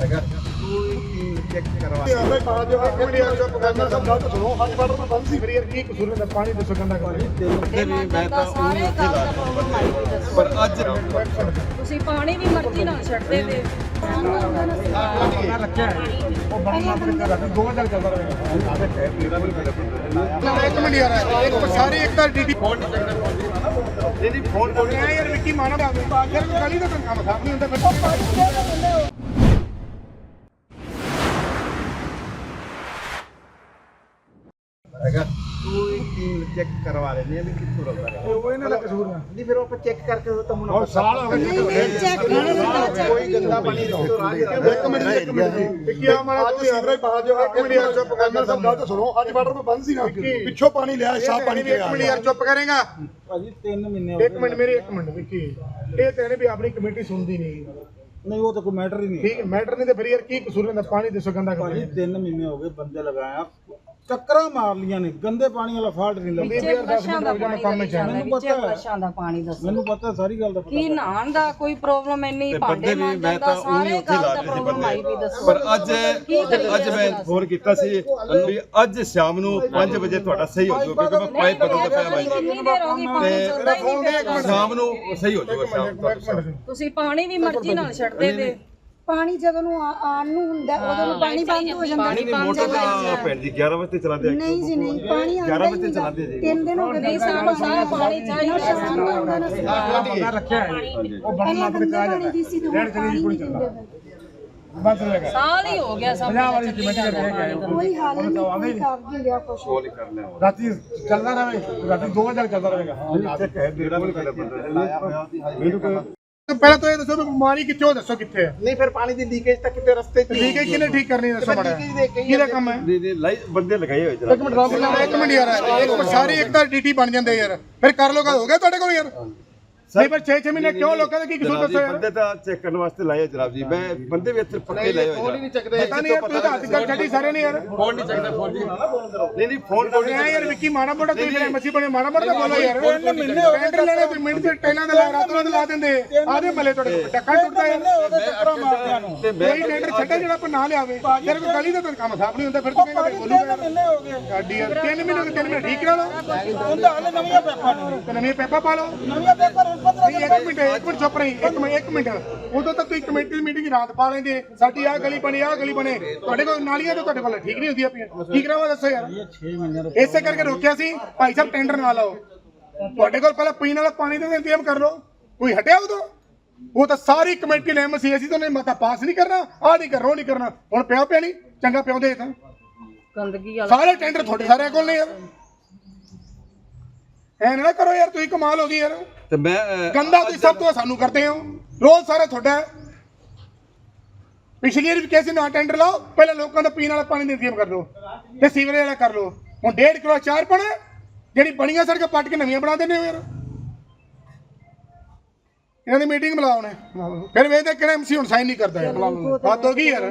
ਹੈਗਾ। ਪਰ ਅੱਜ ਤੁਸੀਂ ਪਾਣੀ ਵੀ ਮਰਜ਼ੀ ਨਾਲ ਛੱਡਦੇ ਤੇ। ਇੱਕ ਮਿੰਟ ਯਾਰ ਇੱਕ ਸਾਰੇ ਇੱਕ ਤਾਂ ਡੀਡੀ ਫੋਨ ਨਹੀਂ ਫੋਨ ਕੋਲ ਯਾਰ ਮਾਨਾ ਦਾ ਯਾਰ ਗਲੀ ਦਾ ਕੰਮ ਸਾਫ਼ ਨਹੀਂ ਹੁੰਦਾ ਫਿਰ ਹੈਗਾ ਕੋਈ ਚੈੱਕ ਕਰਵਾ ਲੈਣੇ ਆ ਵੀ ਕਿੱਥੋਂ ਰੋਦਾ ਹੈ। ਉਹ ਇਹਨਾਂ ਦਾ ਕਸੂਰ ਆ। ਨਹੀਂ ਫਿਰ ਉਹ ਆਪਾਂ ਚੈੱਕ ਕਰਕੇ ਤਾਂ ਹੁਣ ਉਹ ਸਾਲ ਹੋ ਗਏ ਕੋਈ ਗੰਦਾ ਪਾਣੀ ਰੋਕੋ ਰਾਜ ਇੱਕ ਮਿੰਟ ਇੱਕ ਮਿੰਟ ਵਿੱਕੀ ਆ ਮਾਰਾ ਤੂੰ ਯਾਰ ਬਾਹਰ ਜਾ ਇੱਕ ਮਿੰਟ ਯਾਰ ਚੁੱਪ ਕਰ ਸਭ ਗੱਲ ਤਾਂ ਸੁਣੋ। ਅੱਜ ਬਾਰਡਰ ਤੇ ਬੰਦ ਸੀ ਨਾ। ਪਿੱਛੋਂ ਪਾਣੀ ਲਿਆ ਸਾਫ਼ ਪਾਣੀ ਪਿਆ ਇੱਕ ਮਿੰਟ ਯਾਰ ਚੁੱਪ ਕਰੇਗਾ। ਭਾਜੀ 3 ਮਹੀਨੇ ਇੱਕ ਮਿੰਟ ਮੇਰੇ ਇੱਕ ਮਿੰਟ ਵਿੱਕੀ। ਇਹ ਤੇਰੇ ਵੀ ਆਪਣੀ ਕਮੇਟੀ ਸੁਣਦੀ ਨਹੀਂ। ਨਹੀਂ ਉਹ ਤਾਂ ਕੋਈ ਮੈਟਰ ਹੀ ਨਹੀਂ। ਠੀਕ ਮੈਟਰ ਨਹੀਂ ਤੇ ਫਿਰ ਯਾਰ ਕੀ ਕਸੂਰ ਹੁੰਦਾ ਪਾਣੀ ਦੱਸੋ ਗੰਦਾ ਭਾਜੀ ਕਰਦੇ 3 ਮਹੀਨੇ ਹੋ ਗਏ ਬੰਦੇ ਲਗਾਇਆ ਚੱਕਰਾਂ ਮਾਰ ਲੀਆਂ ਨੇ ਗੰਦੇ ਪਾਣੀ ਵਾਲਾ ਫਾਲਟ ਨਹੀਂ ਲੱਗਦਾ ਯਾਰ 10 ਮਿੰਟ ਰੁਕ ਜਾ ਮੈਂ ਕੰਮ ਚ ਆਇਆ ਮੈਨੂੰ ਵਿੱਚ ਪਤਾ ਹੈ। ਫਲਸ਼ਾਂ ਦਾ ਪਾਣੀ ਦੱਸੋ। ਮੈਨੂੰ ਪਤਾ ਸਾਰੀ ਗੱਲ ਦਾ ਪਤਾ ਕੀ ਨਹਾਣ ਦਾ ਕੋਈ ਪ੍ਰੋਬਲਮ ਇੰਨੀ ਭਾਂਡੇ ਮਾਂਜਣ ਮੈਂ ਦਾ ਸਾਰੇ ਉੱਥੇ ਗੱਲ ਲਾ ਦਾ ਪ੍ਰੋਬਲਮ ਆਈ ਵੀ ਦੱਸੋ। ਪਰ ਅੱਜ ਅੱਜ ਮੈਂ ਫੋਨ ਕੀਤਾ ਸੀ ਵੀ ਅੱਜ ਸ਼ਾਮ ਨੂੰ 5 ਵਜੇ ਤੁਹਾਡਾ ਸਹੀ ਹੋ ਜਾਊਗਾ ਕਿਉਂਕਿ ਮੈਂ ਪਾਈਪ ਬਦਲਦਾ ਪਿਆ ਭਾਈ ਕਿੰਨੀ ਦੇਰ ਹੋ ਗਈ ਪਾਣੀ ਚੱਲਦਾ ਹੀ ਨਹੀਂ ਪਿਆ। ਸ਼ਾਮ ਨੂੰ ਸਹੀ ਹੋ ਜਾਊਗਾ ਸ਼ਾਮ ਤੱਕ ਤੁਸੀਂ ਪਾਣੀ ਵੀ ਮਰਜ਼ੀ ਨਾਲ ਛੱਡਦੇ ਤੇ ਪਾਣੀ ਜਦੋਂ ਨੂੰ ਆ- ਆਉਣ ਨੂੰ ਹੁੰਦਾ ਉਦੋਂ ਨੂੰ ਪਾਣੀ ਬੰਦ ਹੋ ਜਾਂਦਾ ਨਹੀਂ ਨਹੀਂ ਮੋਟਰ ਤਾਂ ਭੈਣ ਜੀ 11 ਵਜੇ ਤੇ ਚਲਾਉਂਦੇ ਆ ਨਹੀਂ ਜੀ ਨਹੀਂ ਪਾਣੀ ਆਉਂਦਾ 11 ਹੀ ਵਜੇ ਨਹੀਂ ਚਲਾਉਂਦੇ ਜੀ। ਤਿੰਨ ਦਿਨ ਹੋ ਗਏ ਨਹੀਂ ਸਾਨੂੰ ਸਾਰਾ ਪਾਣੀ ਚਾਹੀਦਾ ਸਾਨੂੰ ਆਉਂਦਾ ਨਾ ਸੀ ਬੰਦਾ ਰੱਖਿਆ ਹੈ। ਉਹ ਬਣ ਪਹਿਲਾਂ ਲੱਗ ਕੇ ਗੰਦੇ ਆ ਪਾਣੀ ਜਾਂਦਾ ਦੀ ਸੀ ਤੇ ਹੁਣ ਪਾਣੀ ਨਹੀਂ ਦਿੰਦੇ ਪਏ। ਬਸ ਰਹੇਗਾ ਸਾਲ ਹੀ ਹੋ ਗਿਆ ਸਭ ਪੰਜਾਬ ਵਾਲੀ ਚੱਲੀ ਕਮੇਟੀ ਕਰਕੇ ਹੋ। ਕੋਈ ਹੱਲ ਨਹੀਂ ਕੋਈ ਕਰ ਨਹੀਂ ਰਿਹਾ ਕੁਛ। ਕੋਲ ਹੀ ਕਰ ਲਿਆ ਰਾਤੀ ਚੱਲਦਾ ਰਹੇ ਰਾਤੀ 2 ਵਜੇ ਤੱਕ ਚੱਲਦਾ ਰਹੇਗਾ ਚੈੱਕ ਹੈ ਬਿਲਕੁਲ ਕਰ ਬੰਦਾ ਪਹਿਲਾਂ ਤਾਂ ਇਹ ਦੱਸੋ ਵੀ ਬਿਮਾਰੀ ਕਿੱਥੋਂ ਦੱਸੋ ਕਿੱਥੇ ਹੈ ਨਹੀਂ ਫਿਰ ਪਾਣੀ ਦੀ ਲੀਕੇਜ ਤਾਂ ਕਿਤੇ ਰਸਤੇ 'ਚ ਹੈ ਕਿਹਨੇ ਠੀਕ ਕਰਨੀ ਦੱਸੋ ਬੜਾ ਲੀਕੇਜ ਕਿਹਦਾ ਕੰਮ ਹੈ? ਨਹੀਂ ਨਹੀਂ ਲਾਈ ਬੰਦੇ ਲਗਾਏ ਹੋਏ ਜਰਾ ਇੱਕ ਮਿੰਟ ਰੁਕ ਜਾ ਇੱਕ ਮਿੰਟ ਯਾਰ ਇੱਕ ਸਾਰੇ ਇੱਕ ਤਾਂ ਡੀਟੀ ਬਣ ਜਾਂਦੇ ਯਾਰ। ਫਿਰ ਕਰ ਲੋਗਾ ਹੋ ਗਿਆ ਤੁਹਾਡੇ ਕੋਲ ਯਾਰ? ਨਹੀਂ ਪਰ 6-6 ਮਹੀਨੇ ਕਿਉਂ ਲੋਕਾਂ ਦਾ ਕੀ ਕਸੂਰ ਦੱਸੋ ਯਾਰ ਬੰਦੇ ਤਾਂ ਚੈੱਕ ਕਰਨ ਵਾਸਤੇ ਲਾਏ ਜਨਾਬ ਜੀ। ਮੈਂ ਬੰਦੇ ਵੀ ਇੱਥੇ ਪੱਕੇ ਲਾਏ ਹੋਏ ਹੀ ਨਹੀਂ ਚੱਕਦੇ। ਪਤਾ ਨਹੀਂ ਤੁਸੀਂ ਤਾਂ ਹੱਥ ਕਰ ਛੱਡੀ ਸਾਰੇ ਨੇ ਯਾਰ। ਫੋਨ ਨਹੀਂ ਚੱਕਦਾ ਫੋਨ ਜੀ। ਨਹੀਂ ਨਹੀਂ ਫੋਨ ਕੋਲ ਐ ਯਾਰ ਵਿੱਕੀ ਮਾੜਾ ਮੋਟਾ ਤੁਸੀਂ ਮੇਰੇ ਮੱਛੀ ਬਣੇ ਮਾੜਾ ਤਾਂ ਬੋਲੋ ਯਾਰ। ਟੈਂਡਰ ਲੈਣੇ ਤੁਸੀਂ ਮਿੰਟ ਚ ਟੈਲਾਂ ਦੇ ਲਾ ਰਾਤ ਰਾਤ ਲਾ ਦਿੰਦੇ। ਆਦੇ ਮੱਲੇ ਤੁਹਾਡੇ ਟੱਕਾ ਟੁੱਟਦਾ ਯਾਰ। ਉਹਦੇ ਚੱਕਰਾਂ ਮਾਰਦਿਆਂ ਨੂੰ ਤੇ ਮੈਂ ਕੋਈ ਟੈਂਡਰ ਛੱਡੇ ਜਿਹੜਾ ਆਪਾਂ ਨਾ ਲਿਆਵੇ। ਯਾਰ ਕੋਈ ਗਲੀ ਦਾ ਤਾਂ ਕੰਮ ਸਾਫ਼ ਨਹੀਂ ਹੁੰਦਾ ਫਿਰ ਤੂੰ ਕਹਿੰਦਾ ਬੋਲੂਗਾ ਯਾਰ। ਮਹੀਨੇ ਹੋ ਗਏ। ਗਾਡੀ ਯਾਰ ਤਿੰਨ ਮਹੀਨੇ ਦੇ ਤਿੰਨ ਮਹੀਨੇ ਠੀਕ ਕਰਾ ਲਓ। ਉਹਦਾ ਹਾਲੇ ਨਵੀਆਂ ਪੈਪਾਂ ਨੇ ਤੇ ਨਵੀਂ ਪੈਪਾ ਪਾ ਲਓ। ਨਵੀਆਂ ਪੇਪਰ 15 ਨਹੀਂ ਇੱਕ ਮਿੰਟ ਇੱਕ ਮਿੰਟ ਚੁੱਪ ਰਹੀ ਇੱਕ ਮਿੰਟ ਇੱਕ ਮਿੰਟ। ਉਦੋਂ ਤਾਂ ਤੁਸੀਂ ਕਮੇਟੀ ਦੀ ਮੀਟਿੰਗ ਰਾਤ ਪਾ ਲੈਂਦੇ ਸਾਡੀ ਆਹ ਗਲੀ ਬਣੀ ਆਹ ਗਲੀ ਬਣੇ। ਤੁਹਾਡੇ ਕੋਲ ਨਾਲੀਆਂ ਤਾਂ ਤੁਹਾਡੇ ਕੋਲ ਠੀਕ ਨਹੀਂ ਹੁੰਦੀਆਂ ਪਈਆਂ। ਕੀ ਕਰਾਵਾ ਦੱਸੋ ਯਾਰ? 6 ਮਹੀਨੇ ਦਾ ਇਸੇ ਕਰਕੇ ਰੋਕਿਆ ਸੀ ਭਾਈ ਸਾਹਿਬ ਟੈਂਡਰ ਨਾ ਲਾਓ। ਤੁਹਾਡੇ ਕੋਲ ਪਹਿਲਾਂ ਪੀਣ ਵਾਲਾ ਪਾਣੀ ਦਾ ਤਾਂ ਇੰਤਜ਼ਾਮ ਕਰ ਲਓ। ਕੋਈ ਹਟਿਆ ਉਦੋਂ? ਉਹ ਤਾਂ ਸਾਰੀ ਕਮੇਟੀ ਨੇ ਸੀ ਅਸੀਂ ਤਾਂ ਨਹੀਂ ਮਤਾ ਪਾਸ ਨਹੀਂ ਕਰਨਾ ਆਹ ਨਹੀਂ ਕਰਨਾ ਉਹ ਨਹੀਂ ਕਰਨਾ। ਹੁਣ ਪਿਓ ਪਿਆ ਨਹੀਂ ਚੰਗਾ ਪਿਉਂਦੇ ਤਾਂ। ਗੰਦਗੀ ਵਾਲਾ ਸਾਰੇ ਟੈਂਡਰ ਤੁਹਾਡੇ ਸਾਰਿਆਂ ਕੋਲ ਨੇ ਯਾਰ। ਐ ਨਾ ਕਰੋ ਯਾਰ ਤੁਸੀਂ ਕਮਾਲ ਹੋ ਗਈ ਯਾਰ। ਤੇ ਮੈਂ ਅਹ, ਗੰਦਾ ਤੁਸੀਂ ਸਭ ਤੋਂ ਸਾਨੂੰ ਕਰਦੇ ਹੋ। ਰੋਜ਼ ਸਾਰਾ ਤੁਹਾਡਾ ਹੈ। ਪਿਛਲੀ ਵਾਰ ਵੀ ਕਿਸੇ ਨਾ ਟੈਂਡਰ ਲਾਓ ਪਹਿਲਾਂ ਲੋਕਾਂ ਦਾ ਪੀਣ ਵਾਲਾ ਪਾਣੀ ਦਾ ਇੰਤਜ਼ਾਮ ਕਰ ਲਓ ਤੇ ਸੀਵਰੇਜ ਵਾਲਾ ਕਰ ਲਓ। ਹੁਣ 1.5 ਕਿਲੋ ਚਾਰ ਪਣਾ ਜਿਹੜੀ ਬਣੀਆਂ ਸੜਕਾਂ ਪੱਟ ਕੇ ਨਵੀਆਂ ਬਣਾ ਦਿੰਦੇ ਹੋ ਯਾਰ। ਇਹਨਾਂ ਦੀ ਮੀਟਿੰਗ ਬੁਲਾਓ ਨੇ ਫਿਰ ਵੇਖਦੇ ਕਿਹੜਾ ਐਮਸੀ ਹੁਣ ਸਾਈਨ ਨਹੀਂ ਕਰਦਾ ਯਾਰ। ਹੱਦ ਹੋ ਗਈ ਯਾਰ।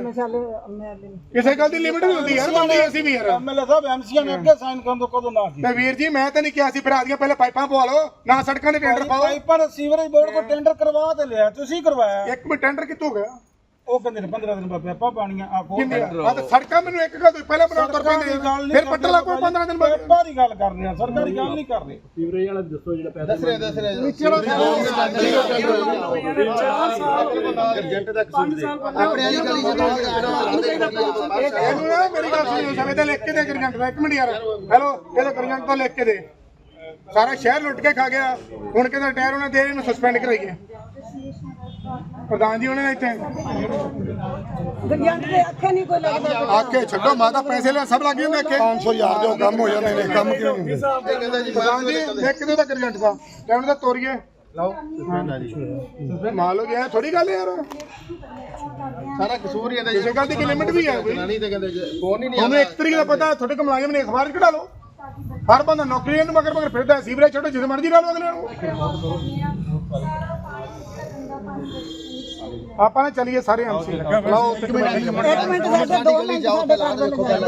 ਕਿਸੇ ਗੱਲ ਦੀ ਲਿਮਿਟ ਹੁੰਦੀ ਯਾਰ ਬੰਦੀ ਅਸੀਂ ਵੀ ਯਾਰ। ਐਮਐਲਏ ਸਾਹਿਬ ਐਮਸੀਆਂ ਨੇ ਅੱਗੇ ਸਾਈਨ ਕਰਨ ਤੋਂ ਕਦੋਂ ਨਾ ਤੇ ਵੀਰ ਜੀ ਮੈਂ ਤਾਂ ਨਹੀਂ ਕਿਹਾ ਸੀ ਭਰਾ ਦੀਆਂ ਪਹਿਲਾਂ ਪਾਈਪਾਂ ਪਵਾ ਲਓ ਨਾ ਸੜਕਾਂ ਦੇ ਟੈਂਡਰ ਪਾਓ। ਪਾਈਪਾਂ ਦਾ ਸੀਵਰੇਜ ਬੋਰਡ ਕੋ ਟੈਂਡਰ ਕਰਵਾ ਤੇ ਲਿਆ ਤੁਸੀਂ ਕਰਵਾਇਆ। ਇੱਕ ਮਿੰਟ ਟੈਂਡਰ ਕਿੱਥੋਂ ਗਿਆ? ਉਹ ਕਹਿੰਦੇ ਨੇ 15 ਦਿਨ ਬਾਅਦ ਪੈਪਾਂ ਪਾਣੀਆਂ ਆ ਕਿੰਨੇ ਆ ਤਾਂ ਸੜਕਾਂ ਮੈਨੂੰ ਇੱਕ ਗੱਲ ਪਹਿਲਾਂ ਬਣਾਉਣ ਤੁਰ ਪੈਂਦੇ। ਫਿਰ ਪੱਟਣ ਲਾ ਕੋਈ 15 ਦਿਨ ਬਾਅਦ ਪੈਪਾਂ ਦੀ ਗੱਲ ਕਰ ਰਹੇ ਆ ਸਰਕਾਰੀ ਗੱਲ ਨਹੀਂ ਕਰ ਰਹੇ ਦੱਸ ਰਿਹਾ ਦੱਸ ਰਿਹਾ ਆਪਣੇ ਵਾਲੀ ਗਲੀ 'ਚ ਇਹਨੂੰ ਨਾ ਮੇਰੀ ਗੱਲ ਸੁਣੋ ਸਮੇਂ ਤੇ ਲਿਖ ਕੇ ਦੇ ਗਰਜੰਟ ਦਾ ਇੱਕ ਮਿੰਟ ਯਾਰ ਹੈਲੋ ਇਹਦਾ ਗਰਜੰਟ ਤਾਂ ਲਿਖ ਕੇ ਦੇ ਸਾਰਾ ਸ਼ਹਿਰ ਲੁੱਟ ਕੇ ਖਾ ਗਿਆ ਹੁਣ ਕਹਿੰਦਾ ਟਾਇਰ ਉਹਨੇ ਦੇ ਇਹਨੂੰ ਸਸਪੈਂਡ ਕਰਾਈਏ ਪ੍ਰਧਾਨ ਜੀ ਉਹਨੇ ਇੱਥੇ? ਗੰਜੰਟ ਦੇ ਅੱਖੇ ਨਹੀਂ ਕੋਈ ਲੱਗਦਾ। ਆਕੇ ਛੱਡੋ ਮਾਤਾ ਪੈਸੇ ਲੈ ਸਭ ਲੱਗ ਜਾਂਦੇ ਅੱਗੇ 500 ਹਜ਼ਾਰ ਦੇ ਕੰਮ ਹੋ ਜਾਂਦੇ ਨੇ ਕੰਮ ਕਿਉਂ ਪ੍ਰਧਾਨ ਜੀ ਲਿਖ ਕੇ ਦੇ ਗਰਜੰਟ ਦਾ ਲੈਣ ਦਾ ਤੋਰੀਏ। ਲਾਓ ਮਾਲ ਹੋ ਗਿਆ ਥੋੜੀ ਗੱਲ ਯਾਰ। ਸਾਰਾ ਕਸੂਰ ਹੀ ਇਹਦਾ ਕਿਸੇ ਗੱਲ ਦੀ ਕੀ ਲਿਮਿਟ ਵੀ ਹੈ ਕੋਈ? ਨਹੀਂ ਤੇ ਕਹਿੰਦੇ ਹੀ ਨਹੀਂ ਤੁਹਾਨੂੰ ਇੱਕ ਤਰੀਕ ਦਾ ਪਤਾ ਤੁਹਾਡੇ ਕੋਲ ਮੁਲਾਜ਼ਮ ਨੇ ਅਖਬਾਰ 'ਚ ਕਢਾ ਲਓ। ਹਰ ਬੰਦਾ ਨੌਕਰੀ ਨੂੰ ਮਗਰ ਮਗਰ ਫਿਰਦਾ ਸੀਵਰੇਜ ਛੱਡੋ ਜਿੱਦ ਮਰਜ਼ੀ ਲਾ ਲਓ ਅਗਲੇ ਨੂੰ ਆਪਾਂ ਨਾ ਚਲੀਏ ਸਾਰੇ ਐਮਸੀ ਲਾਓ ਇੱਕ ਮਿੰਟ ਸਾਡੇ ਦੋ ਮਿੰਟ ਸਾਡੇ ਕਰ